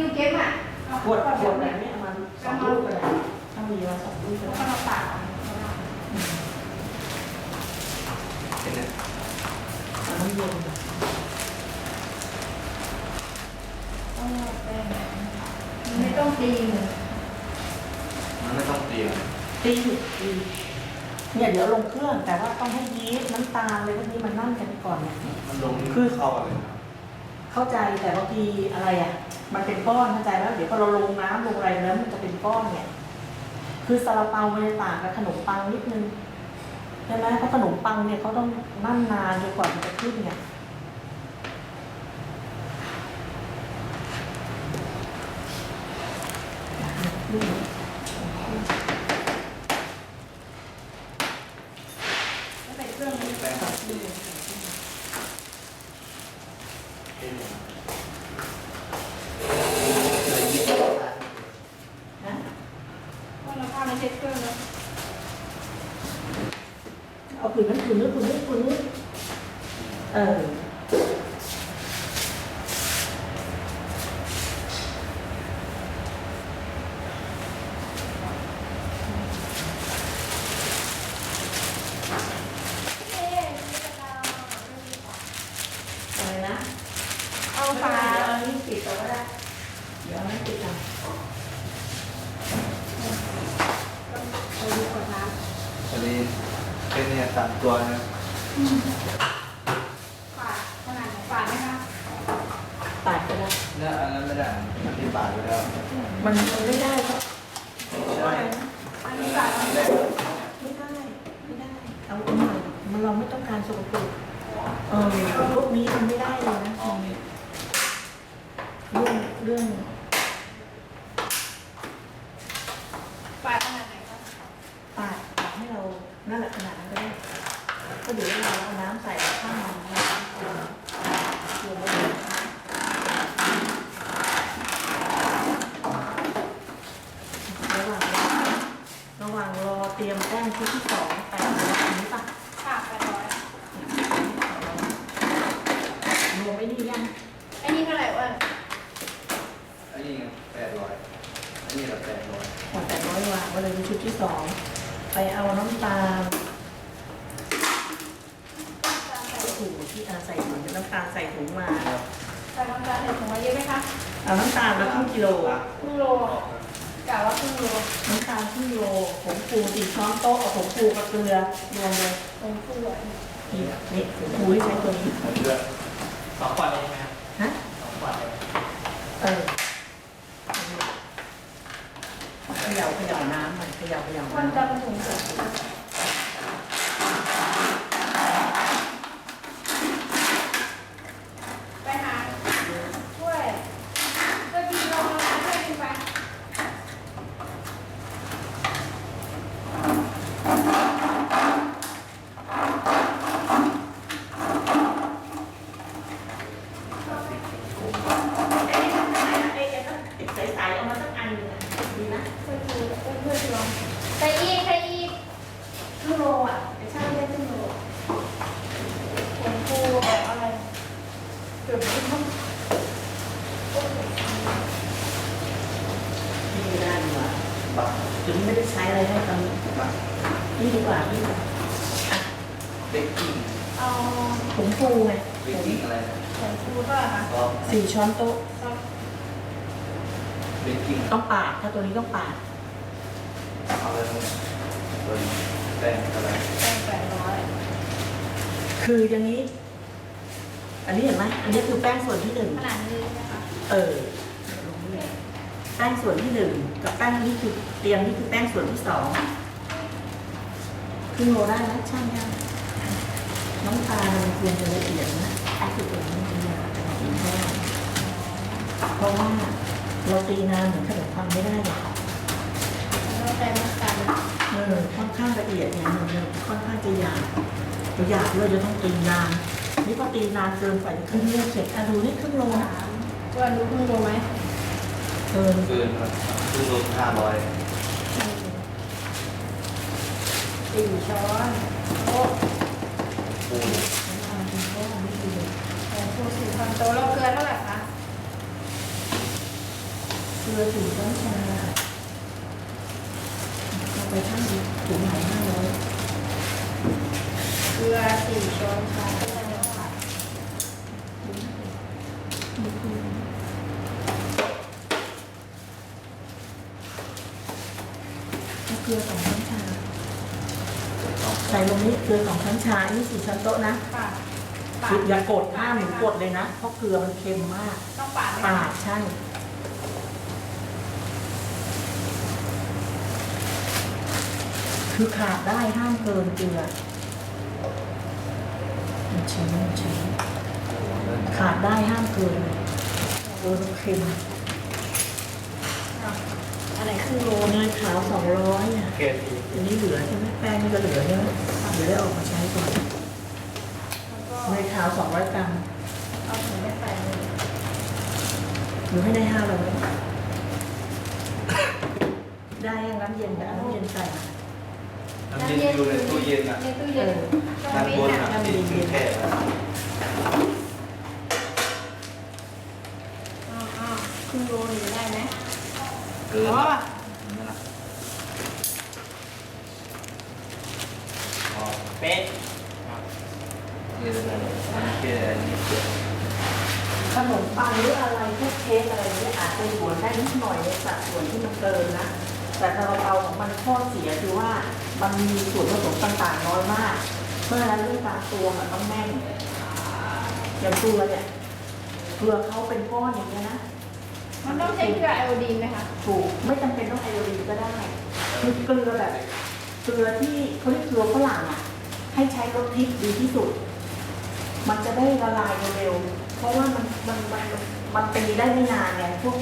ยูเก็บอะขวดขวดแบบนี้เอามาสองลูกเลยถ้ามีมาสองลูกแล้วก็ก็ได้มาปาดเป็นเนี่ยเอาน้ำเย็นไม่ต้องตีมันไม่ต้องตีตีตีเนี่ยเดี๋ยวลงเครื่องแต่ว่าต้องให้ยีสต์น้ำตาลอะไรพวกนี้มันนั่นกันก่อนเนี่ยมันลงคือเข้ากันเลยนะเข้าใจแต่บางทีอะไรอะ มันเป็นก้อนเข้าใจแล้วเดี๋ยวพอเราลงน้ำลงอะไรแล้วมันจะเป็นก้อนเนี่ย คือซาลาเปามันจะต่างกับขนมปังนิดนึงใช่ไหมเพราะขนมปังเนี่ยเขาต้องนั่นนานจนกว่ามันจะขึ้นเนี่ยกนี้ แล้วใส่เครื่องนี้ แป้งผัดซีเป็นเนี่ย นะ ว่าเราผ้าไม่เช็ดเครื่องแล้ว เอาผืนนั้นผืนนู้นผืนนี้ผืนนี้เออ เอ๊ะนี่จะเอา อะไรนะ เอาเอานี้ปิดเอาก็ได้เดี๋ยวเอานี้ปิดเอาเอาดูก่อนนะอันนี้เป็นเนี่ยตามตัวนะฝาขนาดไหนฝาไหมคะปาดก็ได้เนี่ยอันนั้นไม่ได้อันที่ปาดไปแล้วมันมันไม่ได้ครับใช่อันนี้ฝาอันไม่ได้ไม่ได้ไม่ได้เอาอันใหม่มันเราไม่ต้องการสกปรกเออพวกนี้มันไม่ได้เลยนะ อ๋อ เรื่องเรื่อง ฝาขนาดไหนคะ ปาดปาดให้เรา นั่นแหละขนาดนั้นก็ได้ ก็เดี๋ยวเราเอาน้ำใส่ข้างมันรวมไว้เลยระหว่างระหว่างรอ เตรียมแป้งชุดที่สองแป้งอันนี้ปะฝาแปดร้อยรวมไม่นี่ยังไอ้นี่เท่าไหร่อ้วนอันนี้แปดร้อยอันนี้ละแปดร้อยขอแต่ร้อยวางไว้เลยเป็นชุดที่สองไปเอาน้ำตาลใส่ถุงที่อาใส่ถุงเป็นน้ำตาลใส่ถุงมา ใส่น้ำตาลใส่ถุงมาเยอะไหมคะเอาน้ำตาลมาครึ่งกิโลครึ่งโลกะว่าครึ่งโลน้ำตา ลครึ่งโลผงฟูสี่ช้อนโต๊ะเอาผงฟูกับเกลือรวมเลยตรงคู่อะนี่นี่ผงฟูที่ใช้ตัวนี้ผมเลือกสองขวดเลยไหมครับฮะสองขวดเลยเออเขย่าเขย่าน้ำมันเขย่าเขย่ามันน้ำจะเป็นถุงเสร็จไปหาช่วยก็ดีลงมาช่วยกินไป ไอ้นี่ทำไมนะไอ้ไอ้ต้องใสๆเอามาสักอันหนึงอะดีนะ ช่วยดูช่วยดูลองใส่อีกใส่อีก ครึ่งโลอะ ใช่ได้ขึ้นโลผงฟูแบบอะไรเกือบขึ้นห้อง นี่ได้ดีกว่า บัก ถึง ไม่ได้ใช้อะไรให้ตอนนี้นี่ดีกว่านี่ดีกว่าอะเบกกิ้งเอาผงฟูไงเบกกิ้งอะไรนะผงฟูเท่าไหร่คะก็สี่ช้อนโต๊ะเบกกิ้งต้องปาดถ้าตัวนี้ต้องปาดเอาอะไรตรงตัวนี้แป้งอะไรแป้งแปดร้อยคืออย่างนี้ อันนี้เห็นไหมอันนี้คือแป้งส่วนที่หนึ่งขนาดนี้นะคะเออ แป้งส่วนที่หนึ่งกับแป้งนี่คือเตรียมนี่คือแป้งส่วนที่สองครึ่งโลได้ไหมช่างยังน้ำตาลมันควรจะละเอียดนะไอ้คือตัวนี้มันยากแต่ละอีกแค่เพราะว่าเราตีนานเหมือนขนมปังไม่ได้หรอกแล้วแต่น้ำตาลเออค่อนข้างละเอียดเนี่ยมันค่อนข้างจะหยาบเราหยาบเราจะต้องตีนานนี่พอตีนานเกินไปครึ่งเลือดเสร็จอะดูนี่ครึ่งโลนะสามตัวรู้ครึ่งโลไหม เกินเกินครับคือรวมห้าร้อยสี่ช้อนโอ้ปูน้ำตาลเป็นก้อนนี่คือผงฟูสี่ช้อนโต๊ะเราเกลือเท่าไหร่คะเลือถึงช้อนชาเอาไปทั้งถุงไหนห้าร้อยเกลือสี่ช้อนชาเท่านั้นค่ะเอาเกลือสองช้อนชา ใส่ลงนี้เกลือสองช้อนชาอันนี้สี่ช้อนโต๊ะนะปาดปาคือดอย่ากดห้ามหรือกดเลยนะ เพราะเกลือมันเค็มมากต้องปาดไหมปาดใช่คือขาดได้ห้ามเกินเกลือมันชื้นมันชื้นขาดได้ห้ามเกินเกลือมันเค็มอะ อันไหนครึ่งโลโลเนยขาวสองร้อยอะเกทีอันนี้เหลือใช่ไหมแป้งนี่ก็เหลือใช่ไหมเดี๋ยวได้ออกมาใช้ก่อนแล้วก็เนยขาวสองร้อยกรัมเอาถุงไปใส่เลยหรือให้ได้ห้าร้อยได้ยังน้ำเย็นแต่เอาน้ำเย็นใส่มาน้ำเย็นอยู่ในตู้เย็นอะในตู้เย็นตรงด้านนี้บนน่ะอะที่ถึงแค่อะอ่าอ่าครึ่งโลหรือได้ไหม เกินอ๋ออะนั่นน่ะอ๋อเป๊ะนี่เลยนะแค่อันนี้เดียวขนมปังหรืออะไรพวกเค้กอะไรเนี่ยอาจจะส่วนได้นิดหน่อยในสัดส่วนที่มันเกินนะ แต่ถ้าเราเอาของมันข้อเสียคือว่ามันมีส่วนผสมต่างๆน้อยมาก เมื่อฉะนั้นเรื่องการตวงมันต้องแม่นอย่างเกลือเนี่ยเกลือเขาเป็นก้อนอย่างเงี้ยนะ มันต้องใช้เกลือไอโอดีนไหมคะถูกไม่จำเป็นต้องไอโอดีนก็ได้คือเกลือแบบเกลือที่เขาเรียกเกลือฝรั่งอะ ให้ใช้รสพริกดีที่สุด มันจะได้ละลายเร็วๆเพราะว่ามันมันมันมันตีได้ไม่นานไงพวก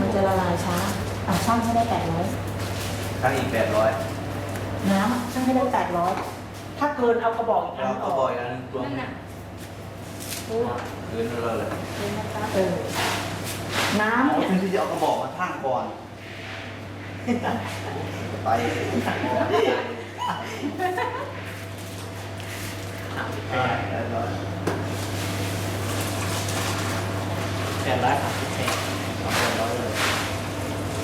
มันจะละลายช้าอะช่างให้ได้แปดร้อยทั้งอีกแปดร้อยน้ำอะช่างให้ได้แปดร้อย ถ้าเกินเอากระบอกอีกอัเรานอก็อกบอกอีกอันหนึงตัวนั่นนึงน่ะโอ้เกินเราเลยเห็นนะคะเออน้อ๋ำอเนี่ยที่จะเอากระบอกมาทั้งก่อนไปดิแปดแปดร้อยแปดร้อยสามสิบเซน เอาแปดร้อยเลย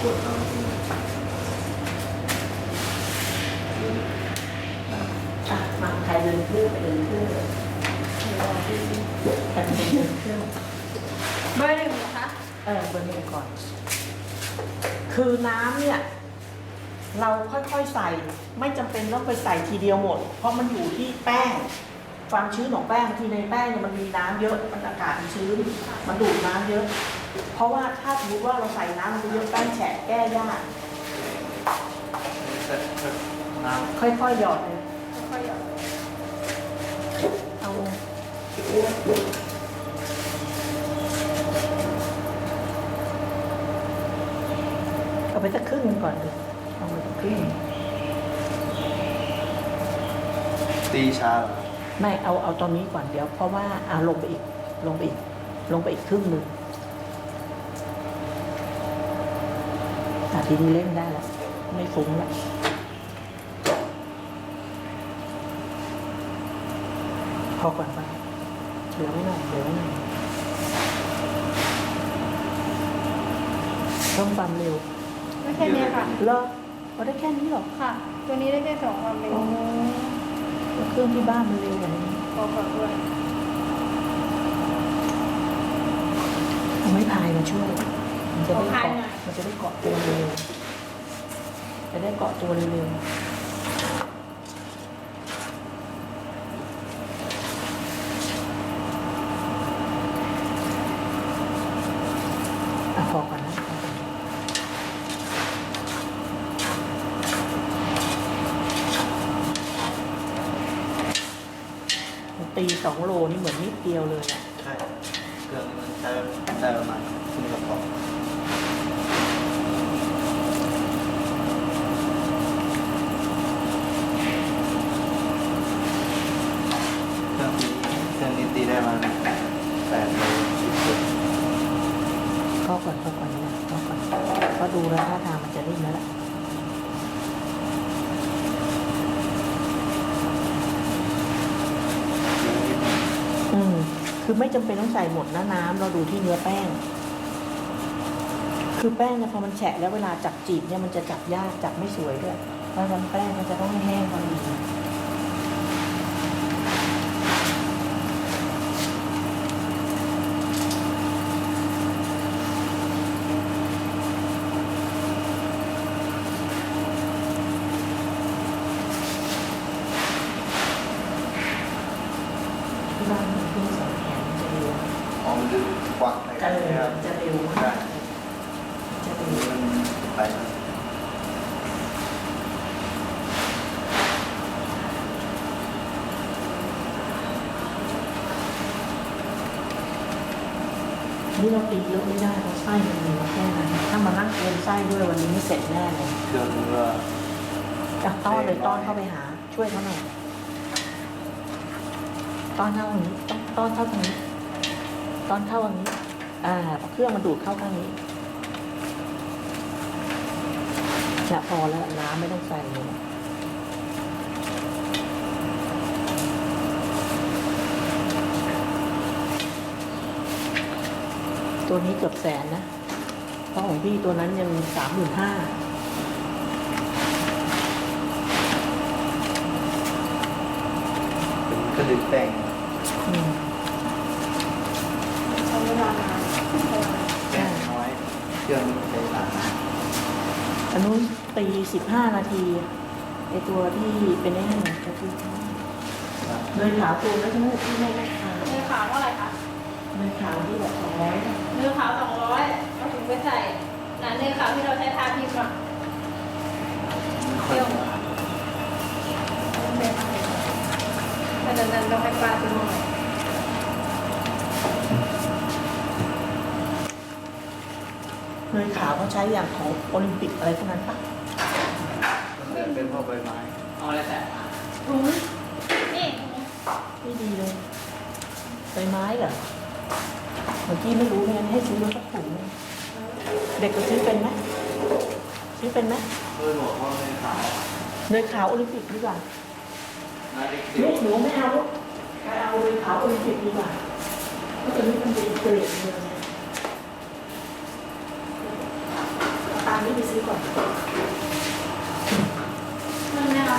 กดเอาที่เกินนะ อะมาใครเดินเครื่องไปเดินเครื่องแต่ เบอร์หนึ่งนะคะ เออเบอร์หนึ่งก่อน คือน้ำเนี่ย เราค่อยๆใส่ ไม่จำเป็นต้องไปใส่ทีเดียวหมด เพราะมันอยู่ที่แป้ง ความชื้นของแป้งที่ในแป้งเนี่ยมันมีน้ำเยอะมันอากาศมันชื้น มันดูดน้ำเยอะ เพราะว่าถ้าสมมติว่าเราใส่น้ำมันเยอะแป้งแฉะแก้ยาก น้ค่อยๆหยอดเลย ค่อยๆหยอดเอาเอา ไปสักครึ่งหนึ่งก่อนเลยเอาไปสักครึ่งำตีชาเหรอไม่เอาเอาตอนนี้ก่อนเดี๋ยว เพราะว่าอ่าลงไปอีก ลงไปอีก ลงไปอีกครึ่งหนึ่งอะทีนี้เล่นได้แล้วไม่ฟุ้งแล้วพอก่อนไปเหลือไว้หน่อยเหลือไว้หน่อยต้องความเร็ว ไม่แค่เนี้ยค่ะ เหรอพอได้แค่นี้เหรอค่ะ ตัวนี้ได้แค่สองความเร็วอ๋อเครื่องที่บ้านมันเร็วกว่านี้พอก่อนด้วยเอาไม้พายมาช่วย มันจะได้เอาพายเกาะหน่อยมันจะได้เกาะตัวเร็วจะได้เกาะตัวเร็วๆอะพอก่อนนะพอก่อน ตีสองโลนี่เหมือนนิดเดียวเลยอะใช่เครื่องนี้มันใช้ได้ประมาณครึ่งกระป๋องเครื่องนี้เครื่องนี้ตีได้มาแปดโลสิบเจ็ดเข้าก่อนเข้าก่อนนะเข้าก่อนก็ดูแล้วท่าทางมันจะนิ่มแล้วแหละ เคือไม่จำเป็นต้องใส่หมดนะน้ำเราดูที่เนื้อแป้ง คือแป้งเนี่ยพอมันแฉะแล้วเวลาจับจีบเนี่ยมันจะจับยากจับไม่สวยด้วยเพราะฉะนั้นแป้งมันจะต้องแห้งพอดีที่บ้านมีเครื่องสองแขนจะเร็ว อ๋อมันจะควักใน จะ กัน เร็ เนี่ วย ครับ จะเร็ว ได้ จะเร็ว มันไปนะ นี่เราตีเยอะไม่ได้เพราะไส้มันมีมาแค่นั้นถ้ามานั่งเตรียมไส้ด้วยวันนี้ไม่เสร็จแน่เลยเครื่องมันก็อะต้อนเลยต้อนเข้าไปหา ช่วยเขาหน่อยต้อนเท่านี้ต้อนต้อนเท่าตรงนี้ต้อนเท่าตรงนี้ อ่าเครื่องมันดูดเข้าข้างนี้จะพอแล้วน้ำไม่ต้องใส่เลย ตัวนี้เกือบแสนนะเพราะของพี่ตัวนั้นยังสามหมื่นห้าเป็นกระดึกแป้งอืมใช้เวลานานแป้งน้อยเครื่องมันใช้หลายอันนู้นตีสิบห้านาทีไอตัวที่เป็นไอ้นั่นน่ะก็คือเลยขาวตัวแล้วใช่ไหมที่ไม่ได้ขาวเนื้อขาวเท่าไหร่คะ เลยขาวที่แบบสองร้อยเนื้อขาวสองร้อยเอาถุงไปใส่หนาเนื้อขาวที่เราใช้ทาพิมพ์อะเที่ยวต้องเป็นอะไรถ้าดังนั้นต้องให้ปลาไปหน่อยเลยขาวเขาใช้อย่างของโอลิมปิกอะไรพวกนั้นปะมันเป็นพวกใบไม้เอาอะไรแต่ถุงนี่ไม่ดีเลยใบไม้เหรอ เมื่อกี้ไม่รู้ไม่งั้นให้ซื้อมาสักถุงเด็กก็ซื้อเป็นไหมซื้อเป็นไหมเพื่อนบอกว่าไม่ขาวเลยขาวโอลิมปิกดีกว่านาเด็กเดียลูกหนูไม่เอาลูกไปเอาเลยขาวโอลิมปิกดีกว่าเพราะตอนนี้มันเป็นเกรดเงินเนี่ยตามนี้ไปซื้อก่อนไม่เอา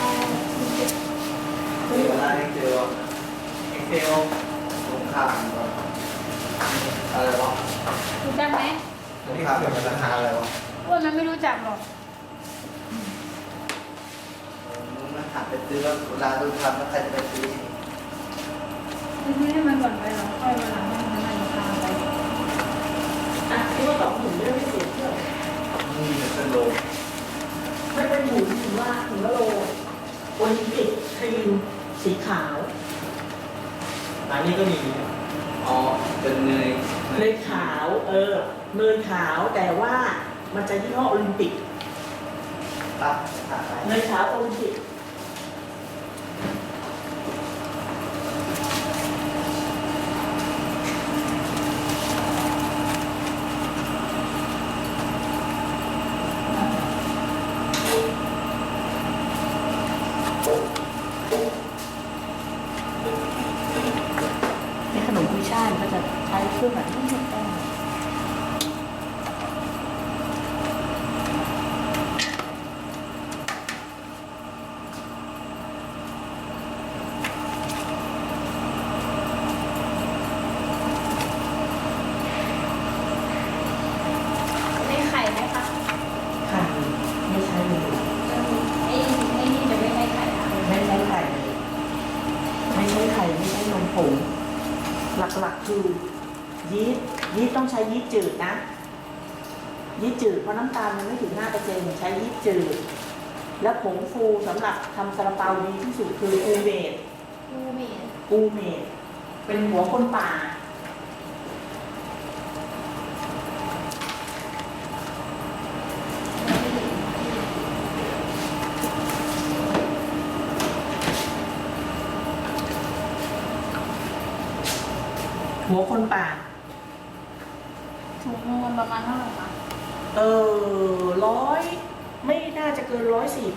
เวลาเด็กเดียว เอ็กเซล ตรงข้ามก็อะไรวะ รู้จักไหม ตรงข้ามเป็นราคาอะไรวะอ้วนมันไม่รู้จักหรอก มึงมาหาไปซื้อแล้วเวลาดูทำแล้วใครจะไปซื้อมันไม่ให้มันก่อนไปหรอกค่อยมาหลังให้มันมันพาไปอะที่ว่าสองหมื่นไม่ได้ไม่เสียเที่ยวนี่เป็นโลไม่เป็นหมูถือว่าถือว่าโลโอลิมปิกครีมสีขาว ร้านนี้ก็มี อ๋อ เป็นเนย เนยขาวเออเนยขาวแต่ว่ามันจะยี่ห้อโอลิมปิกตับหาไปเนยขาวโอลิมปิก ในขนมกุยช่ายมันก็จะใช้เครื่องแบบนี้แป้ง ไม่ไข่ไหมคะ ไข่ไม่ใช้เลย ไอ้ไอ้นี่จะไม่ให้ไข่ค่ะ ไม่ใช้ไข่เลยไม่ใช้ไข่ไม่ใช้นมผงหลักๆคือยีสต์ยีสต์ต้องใช้ยีสต์จืดนะ ยีสต์จืดเพราะน้ำตาลมันไม่ถึง5เปอร์เซ็นต์ใช้ยีสต์ จืด แล้วผงฟูสำหรับทำซาลาเปาดีที่สุดคือกูเมดดูเมียกูเมดเป็นหัวคนป่า หัวคนป่า ถุงนึงมันประมาณเท่าไหร่คะ เออร้อย ไม่น่าจะเกินร้อยสี่